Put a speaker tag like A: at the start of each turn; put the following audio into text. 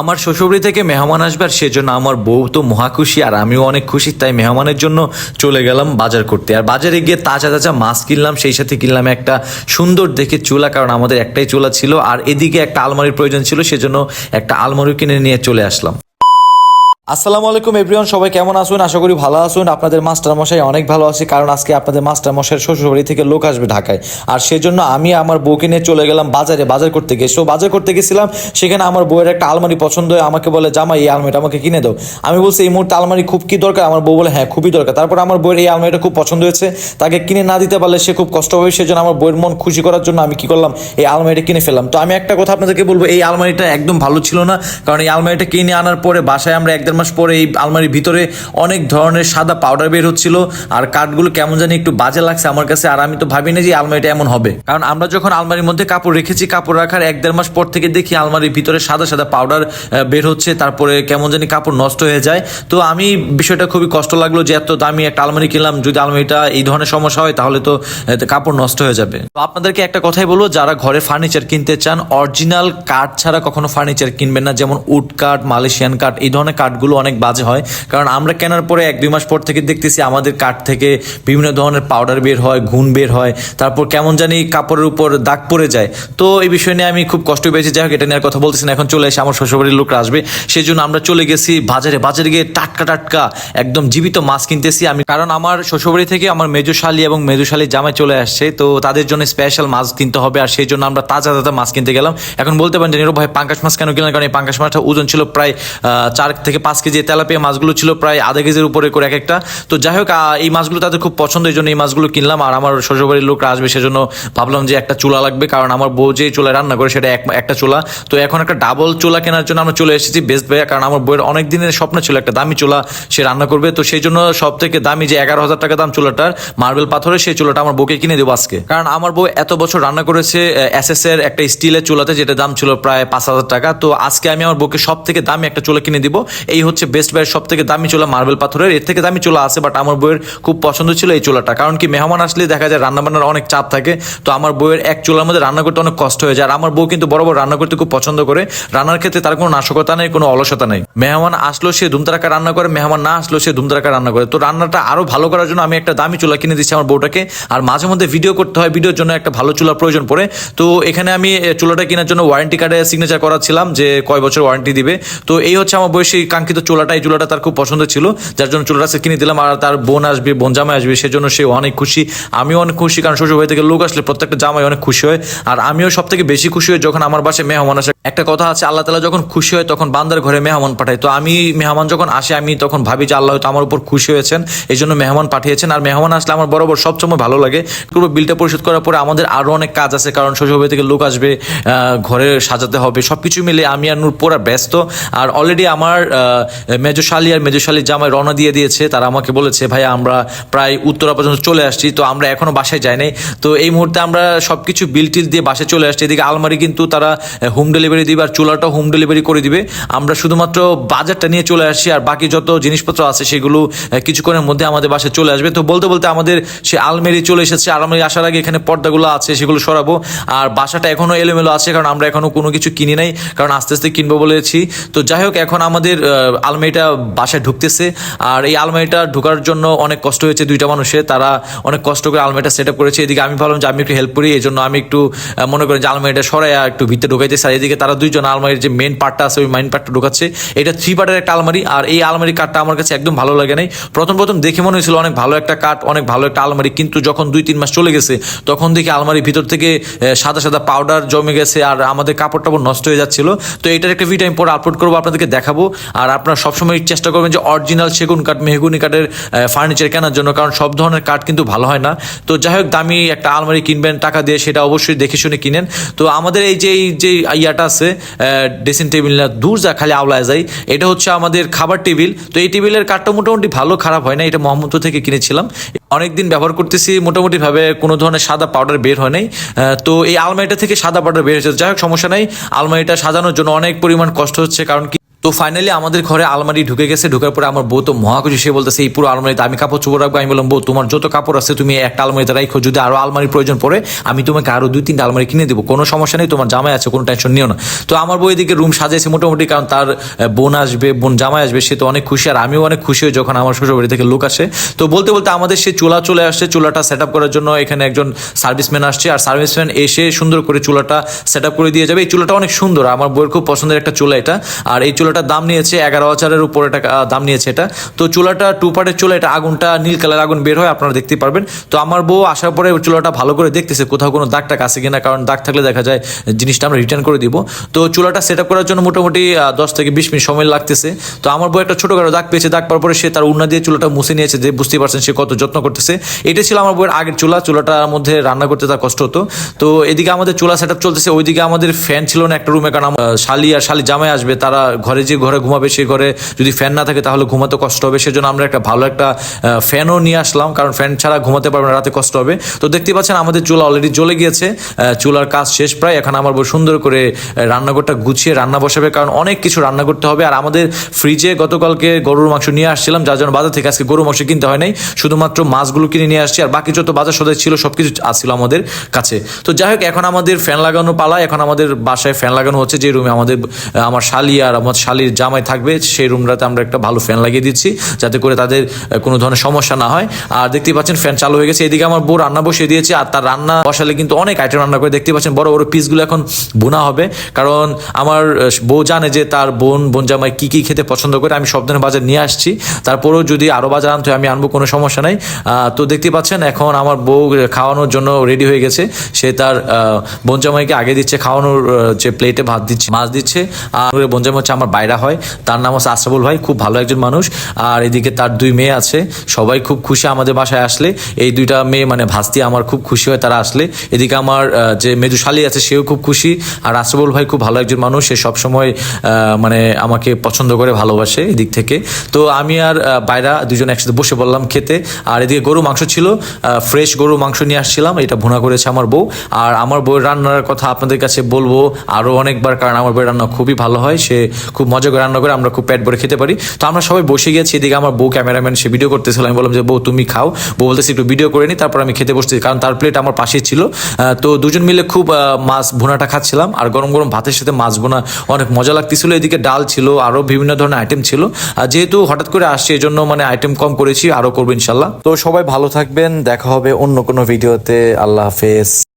A: আমার শ্বশুরবাড়ি থেকে মেহমান আসবার সেজন্য আমার বউ তো মহাখুশি আর আমিও অনেক খুশি, তাই মেহমানের জন্য চলে গেলাম বাজার করতে। আর বাজারে গিয়ে তাজা তাজা মাছ কিনলাম, সেই সাথে কিনলাম একটা সুন্দর দেখে চুলা, কারণ আমাদের একটাই চুলা ছিল। আর এদিকে একটা আলমারির প্রয়োজন ছিল, সেজন্য একটা আলমারি কিনে নিয়ে চলে আসলাম। আসসালামু আলাইকুম, এভরিওয়ান, সবাই কেমন আছেন? আশা করি ভালো আছেন। আপনাদের মাস্টার মশাই অনেক ভালো আছে, কারণ আজকে আপনাদের মাস্টার মশাইয়ের শ্বশুরবাড়ি থেকে লোক আসবে ঢাকায়। আর সেজন্য আমি আমার বউকে নিয়ে চলে গেলাম বাজারে, বাজার করতে গিয়ে। সো বাজার করতে গেছিলাম, সেখানে আমার বউয়ের একটা আলমারি পছন্দ হয়, আমাকে বলে জামা এই আলমারিটা আমাকে কিনে দাও। আমি বলছি, এই মুহূর্তে আলমারি খুব কি দরকার? আমার বউ বলে হ্যাঁ খুবই দরকার। তারপর আমার বউয়ের এই আলমারিটা খুব পছন্দ হয়েছে। তাকে কিনে না দিতে পারলে সে খুব কষ্ট হবে সেজন্য আমার বউয়ের মন খুশি করার জন্য আমি কি করলাম, এই আলমারিটা কিনে ফেললাম। তো আমি একটা কথা আপনাদেরকে বলব, এই আলমারিটা একদম ভালো ছিল না, কারণ এই আলমারিটা কিনে আনার পরে বাসায় আমরা এক দেড় মাস পরে এই আলমারির ভিতরে অনেক ধরনের সাদা পাউডার বের হচ্ছিল। আর কাঠগুলো কেমন জানি একটু বাজে লাগছে আমার কাছে, আর আমি তো ভাবি না যে আলমারিটা এমন হবে। কারণ আমরা যখন আলমারির মধ্যে কাপড় রেখেছি, কাপড় রাখার এক দেড় মাস পর থেকে দেখি আলমারির ভিতরে সাদা সাদা পাউডার বের হচ্ছে, তারপরে কেমন জানি কাপড় নষ্ট হয়ে যায়। তো আমি বিষয়টা খুবই কষ্ট লাগল যে এত দামি একটা আলমারি কিনলাম, যদি আলমারিটা এই ধরনের সমস্যা হয়, তাহলে তো কাপড় নষ্ট হয়ে যাবে। তো আপনাদেরকে একটা কথাই বলব, যারা ঘরে ফার্নিচার কিনতে চান অরিজিনাল কাঠ ছাড়া কখনো ফার্নিচার কিনবেন না। যেমন উড কাঠ, মালয়েশিয়ান কাঠ, এই ধরনের কাঠগুলো অনেক বাজে হয়। কারণ আমরা কেনার পরে এক দুই মাস পর থেকে দেখতেছি আমাদের কাঠ থেকে বিভিন্ন ধরনের পাউডার বের হয়, ঘুণ বের হয়, তারপর কেমন জানি কাপড়ের উপর দাগ পড়ে যায়। তো এই বিষয় নিয়ে আমি খুব কষ্ট পেয়েছি। যাই হোক, এটা নিয়ে আর কথা বলতেছি না। এখন চলে এসে আমার শ্বশুরবাড়ির লোকরা আসবে। সেই জন্য আমরা চলে গেছি বাজারে। বাজারে গিয়ে টাটকা টাটকা একদম জীবিত মাছ কিনতেছি আমি। কারণ আমার শ্বশুরবাড়ি থেকে আমার মেজুশালী এবং মেজুশালী জামাই চলে আসছে। তো তাদের জন্য স্পেশাল মাছ কিনতে হবে। আর সেই জন্য আমরা তাজা তাজা মাছ কিনতে গেলাম। এখন বলতে পারেন যে নিরু ভাই, পাঙ্কাশ মাছ কেন কিনলেন? কারণ এই পাঙ্কাশ মাছটা ওজন ছিল প্রায় চার থেকে পাঁচ কেজি তেলাপিয়া মাছগুলো ছিল প্রায় আধা কেজির উপরে করে এক একটা। তো যাই হোক এই মাছগুলো তাদের খুব পছন্দ, এই জন্য এই মাছগুলো কিনলাম। আর আমার শ্বশুরবাড়ির লোকরা আসবে সেজন্য ভাবলাম যে একটা চুলা লাগবে, কারণ আমার বউ যে চুলায় রান্না করে সেটা এক- একটা চুলা। তো এখন একটা ডাবল চুলা কেনার জন্য আমরা চলে এসেছি বেস্ট ভাইয়া কারণ আমার বউয়ের অনেক দিনের স্বপ্ন ছিল একটা দামি চুলা সে রান্না করবে। তো সেই জন্য সব থেকে দামি যে এগারো হাজার টাকা দাম চুলাটার মার্বেল পাথরের সেই চুলাটা আমার বউকে কিনে দেবো আজকে। কারণ আমার বউ এত বছর রান্না করেছে এস এস এর একটা স্টিলের চুলাতে যেটা দাম ছিল প্রায় পাঁচ হাজার টাকা। তো আজকে আমি আমার বউকে সব থেকে দামি একটা চুলা কিনে দিব। এই হচ্ছে বেস্ট ভাইয়ের সব থেকে দামি চোলা মার্বেল পাথরের। এর থেকে দামি চুলা আছে বাট আমার বউয়ের খুব পছন্দ ছিল এই চুলাটা। কারণ কি, মেহমান আসলে দেখা যায় রান্না বান্নার অনেক চাপ থাকে, তো আমার বউয়ের এক চুলার মধ্যে রান্না করতে অনেক কষ্ট হয়ে যায়। আর আমার বউ কিন্তু বড় বড় রান্না করতে খুব পছন্দ করে। রান্নার ক্ষেত্রে তার কোনো নাশকতা নেই, কোনো অলসতা নেই। মেহমান আসলো, সে ধুমতারাকা রান্না করে। মেহমান না আসলো, সে ধুমতারাকা রান্না করে। তো রান্নাটা আরও ভালো করার জন্য আমি একটা দামি চুলা কিনে দিচ্ছি আমার বউটাকে। আর মাঝে মধ্যে ভিডিও করতে হয় ভিডিওর জন্য একটা ভালো চুলার প্রয়োজন পড়ে। তো এখানে আমি চুলাটা কেনার জন্য ওয়ারেন্টি কার্ডে সিগনেচার করাচ্ছিলাম যে কয় বছর ওয়ারেন্টি দিবে। তো এই হচ্ছে আমার বয়সী কাঙ্ক্ষিত চুলাটা, এই চোলাটা তার খুব পছন্দ ছিল। যার জন্য চোলাটা সে কিনে দিলাম আর তার বোন আসবে, বোন জামাই আসবে, সেজন্য সে অনেক খুশি। আমিও অনেক খুশি, কারণ শ্বশুর বাড়ি থেকে লোক আসলে প্রত্যেকটা জামাই অনেক খুশি হয়। আর আমিও সব থেকে বেশি খুশি হই যখন আমার বাসায় মেহমান আসে একটা কথা আছে, আল্লাহ তালা যখন খুশি হয় তখন বান্দার ঘরে মেহমান পাঠায়। তো আমি মেহমান যখন আসে, আমি তখন ভাবি যে আল্লাহ আমার উপর খুশি হয়েছেন এই জন্য মেহমান পাঠিয়েছেন। আর মেহমান আসলে আমার বরাবর সবসময় ভালো লাগে। পুরো বিলটা পরিশোধ করার পরে আমাদের আরও অনেক কাজ আছে, কারণ শ্বশুরবাড়ি থেকে লোক আসবে ঘরে সাজাতে হবে সব কিছু মিলে আমি আর নূর পুরা ব্যস্ত। আর অলরেডি আমার মেজশালী আর মেজশালীর জামাই রওনা দিয়ে দিয়েছে। তারা আমাকে বলেছে ভাই আমরা প্রায় উত্তরা পর্যন্ত চলে আসছি, তো আমরা এখনও বাসায় যাই নাই। তো এই মুহূর্তে আমরা সবকিছু বিল টিল দিয়ে বাসায় চলে আসছি। এদিকে আলমারি কিন্তু তারা হোম ডেলিভারি দিবে আর চুলাটাও হোম ডেলিভারি করে দিবে। আমরা শুধুমাত্র বাজারটা নিয়ে চলে আসছি আর বাকি যত জিনিসপত্র আছে সেগুলো কিছুক্ষণের মধ্যে আমাদের বাসায় চলে আসবে। তো বলতে বলতে আমাদের সে আলমারি চলে এসেছে। আলমারি আসার আগে এখানে পর্দাগুলো আছে, সেগুলো সরাবো। আর বাসাটা এখনও এলোমেলো আছে, কারণ আমরা এখনও কোনো কিছু কিনি নাই, কারণ আস্তে আস্তে কিনবো বলেছি। তো যাই হোক, এখন আমাদের আলমারিটা বাসায় ঢুকতেছে। আর এই আলমারিটা ঢোকার জন্য অনেক কষ্ট হয়েছে দুইটা মানুষের। তারা অনেক কষ্ট করে আলমারিটা সেট আপ করেছে। এদিকে আমি ভাবলাম যে আমি একটু হেল্প করি এই জন্য আমি একটু মনে করেন যে আলমারিটা সরাই একটু ভিতরে ঢুকাইতেছে। আর এদিকে তারা দুইজন আলমারির যে মেন পার্টটা আছে, ওই মেন পার্টটা ঢুকাচ্ছে। এটা থ্রি পার্টের একটা আলমারি, আর এই আলমারি কাঠটা আমার কাছে একদম ভালো লাগে নাই। প্রথম প্রথম দেখে মনে হয়েছিল অনেক ভালো একটা কাঠ অনেক ভালো একটা আলমারি, কিন্তু যখন দুই তিন মাস চলে গেছে, তখন দেখি আলমারির ভিতর থেকে সাদা সাদা পাউডার জমে গেছে, আর আমাদের কাপড় টাপড় নষ্ট হয়ে যাচ্ছিল। তো এটার একটা ভিডিও আমি পরে আপলোড করব, আপনাদেরকে দেখাবো। আর আপনারা সবসময় চেষ্টা করবেন যে অরিজিনাল সেগুন কাঠ মেহগুনি কাঠের ফার্নিচার কেনার জন্য, কারণ সব ধরনের কাঠ কিন্তু ভালো হয় না। তো যাই হোক, দামি একটা আলমারি কিনবেন, টাকা দিয়ে সেটা অবশ্যই দেখে শুনে কিনেন। তো আমাদের এই যে এই যে ইয়াটা আছে ড্রেসিং টেবিল না দূর যা খালি আওলায় যায় এটা হচ্ছে আমাদের খাবার টেবিল। তো এই টেবিলের কাঠটা মোটামুটি ভালো, খারাপ হয় না, এটা মোহাম্মদপুর থেকে কিনেছিলাম। অনেকদিন ব্যবহার করতেছি, মোটামুটিভাবে কোনো ধরনের সাদা পাউডার বের হয় নাই। তো এই আলমারিটা থেকে সাদা পাউডার বের হয়েছে। যাই হোক, সমস্যা নাই, আলমারিটা সাজানোর জন্য অনেক পরিমাণ কষ্ট হচ্ছে, কারণ কি তো ফাইনালি আমাদের ঘরে আলমারি ঢুকে গেছে, ঢুকার পরে আমার বউ তো মহাকুশি সে বলতেছে, এই পুরো আলমারিতে আমি কাপড় চোপড় রাখব। আমি বললাম, বউ, তোমার যত কাপড় আছে তুমি একটা আলমারিতে রাখো যদি আরও আলমারি প্রয়োজন পড়ে, আমি তোমাকে আরও দুই তিনটা আলমারি কিনে দেবো। কোনো সমস্যা নেই, তোমার জামাই আছে, কোনো টেনশন নিও না। তো আমার বউ এদিকে রুম সাজাইছে মোটামুটি, কারণ তার বোন আসবে, বোন জামাই আসবে, সে তো অনেক খুশি, আর আমিও অনেক খুশি হই যখন আমার শ্বশুর বাড়ি থেকে লোক আসে। তো বলতে বলতে আমাদের সে চুলা চলে আসছে, চুলাটা সেট আপ করার জন্য এখানে একজন সার্ভিসম্যান আসছে, আর সার্ভিসম্যান এসে সুন্দর করে চুলাটা সেট আপ করে দিয়ে যাবে। এই চুলাটা অনেক সুন্দর, আমার বউয়ের খুব পছন্দের একটা চুলা এটা। আর এই চুলাটার দাম নিয়েছে এগারো হাজারের উপর এটা দাম নিয়েছে এটা। তো চুলাটা টু পার্টের চুলা, এটা আগুনটা, নীল কালার আগুন বের হয়, আপনারা দেখতে পারবেন। তো আমার বউ আসার পরে চুলাটা ভালো করে দেখতেছে কোথাও কোনো দাগ টাক আছে কিনা, কারণ দাগ থাকলে দেখা যায় জিনিসটা আমরা রিটার্ন করে দিব। তো চুলাটা সেট করার জন্য মোটামুটি দশ থেকে বিশ মিনিট সময় লাগতেছে। তো আমার বউ একটা ছোটখাটো দাগ পেয়েছে, দাগ পাওয়ার পরে সে তার উন্না দিয়ে চুলাটা মুছে নিয়েছে, যে বুঝতেই পারছেন সে কত যত্ন করতেছে। এটা ছিল আমার বউয়ের আগের চুলা, চুলাটার মধ্যে রান্না করতে তার কষ্ট হতো। তো এদিকে আমাদের চুলা সেট চলতেছে, ওইদিকে আমাদের ফ্যান ছিল না একটা রুমে কারণ শালি আর শালি জামাই আসবে, তারা ঘরে যে ঘরে ঘুমাবে সেই ঘরে যদি ফ্যান না থাকে তাহলে ঘুমাতে কষ্ট হবে। সেজন্য আমরা একটা ভালো একটা ফ্যানও নিয়ে আসলাম। কারণ ফ্যান ছাড়া ঘুমাতে পারবে না, রাতে কষ্ট হবে। তো দেখতে পাচ্ছেন আমাদের চুলা অলরেডি জ্বলে গিয়েছে। চুলার কাজ শেষ প্রায়। এখন আমার সুন্দর করে রান্নাঘরটা গুছিয়ে রান্না বসাবে। কারণ অনেক কিছু রান্না করতে হবে। আর আমাদের ফ্রিজে গতকালকে গরুর মাংস নিয়ে আসছিলাম। যার জন্য বাজার থেকে আজকে গরুর মাংস কিনতে হয় নাই। শুধুমাত্র মাছগুলো কিনে নিয়ে আসছি। আর বাকি যত বাজার সদাই ছিল সব কিছু আসছিল আমাদের কাছে। তো যাই হোক, এখন আমাদের ফ্যান লাগানো পালা। এখন আমাদের বাসায় ফ্যান লাগানো হচ্ছে। যে রুমে আমাদের আমার শালি আর আমার শালির জামাই থাকবে, সেই রুমটাতে আমরা একটা ভালো ফ্যান লাগিয়ে দিচ্ছি, যাতে করে তাদের কোনো ধরনের সমস্যা না হয়। আর দেখতে পাচ্ছেন, ফ্যান চালু হয়ে গেছে। এদিকে আমার বউ রান্না বসিয়ে দিয়েছে, আর তার রান্না বসালে কিন্তু অনেক আইটেম রান্না করে। দেখতে পাচ্ছেন, বড় বড় পিসগুলো এখন বোনা হবে। কারণ আমার বউ জানে যে তার বোন বোন জামাই কী কী খেতে পছন্দ করে, আমি সব ধরনের বাজার নিয়ে আসছি। তারপরেও যদি আরও বাজার আনতে আমি আনব, কোনো সমস্যা নাই। তো দেখতে পাচ্ছেন, এখন আমার বউ খাওয়ানোর জন্য রেডি হয়ে গেছে। সে তার বোন জামাইকে আগে দিচ্ছে, খাওয়ানোর যে প্লেটে ভাত দিচ্ছে, মাছ দিচ্ছে। আর বোন জামাই হচ্ছে আমার বাইরা হয়। তার নাম হচ্ছে আশরাফুল ভাই, খুব ভালো একজন মানুষ। আর এদিকে তার দুই মেয়ে আছে। সবাই খুব খুশি আমাদের বাসায় আসলে। এই দুইটা মেয়ে মানে ভাস্তি আমার খুব খুশি হয় তারা আসলে। এদিকে আমার যে মেজুশালী আছে, সেও খুব খুশি। আর আশরাফুল ভাই খুব ভালো একজন মানুষ। সে সবসময় মানে আমাকে পছন্দ করে, ভালোবাসে এদিক থেকে। তো আমি আর বাইরা দুজন একসাথে বসে বললাম খেতে। আর এদিকে গরু মাংস ছিল। ফ্রেশ গরু মাংস নিয়ে আসছিলাম। এটা ভুনা করেছে আমার বউ। আর আমার বউয়ের রান্নার কথা আপনাদের কাছে বলব আরও অনেকবার, কারণ আমার বউয়ের রান্না খুবই ভালো হয়। সে খুব মজা করে রান্না করে আমরা খুব পেট ভরে খেতে পারি। তো আমরা সবাই বসে গেছি, এদিকে আমার বউ ক্যামেরাম্যান, সে ভিডিও করতেছিল। আমি বললাম যে, বউ, তুমি খাও। বউ বলতেছি, একটু ভিডিও করে নি, তারপর আমি খেতে বসতেছি। কারণ তার প্লেট আমার পাশেই ছিল। তো দুজন মিলে খুব মাছ ভুনাটা খাচ্ছিলাম। আর গরম গরম ভাতের সাথে মাছ ভুনা অনেক মজা লাগতেছিল। এদিকে ডাল ছিল আরও বিভিন্ন ধরনের আইটেম ছিল। আর যেহেতু হঠাৎ করে আসছে এই জন্য মানে আইটেম কম করেছি আরও করব ইনশাল্লাহ। তো সবাই ভালো থাকবেন, দেখা হবে অন্য কোনো ভিডিওতে আল্লাহ হাফেজ।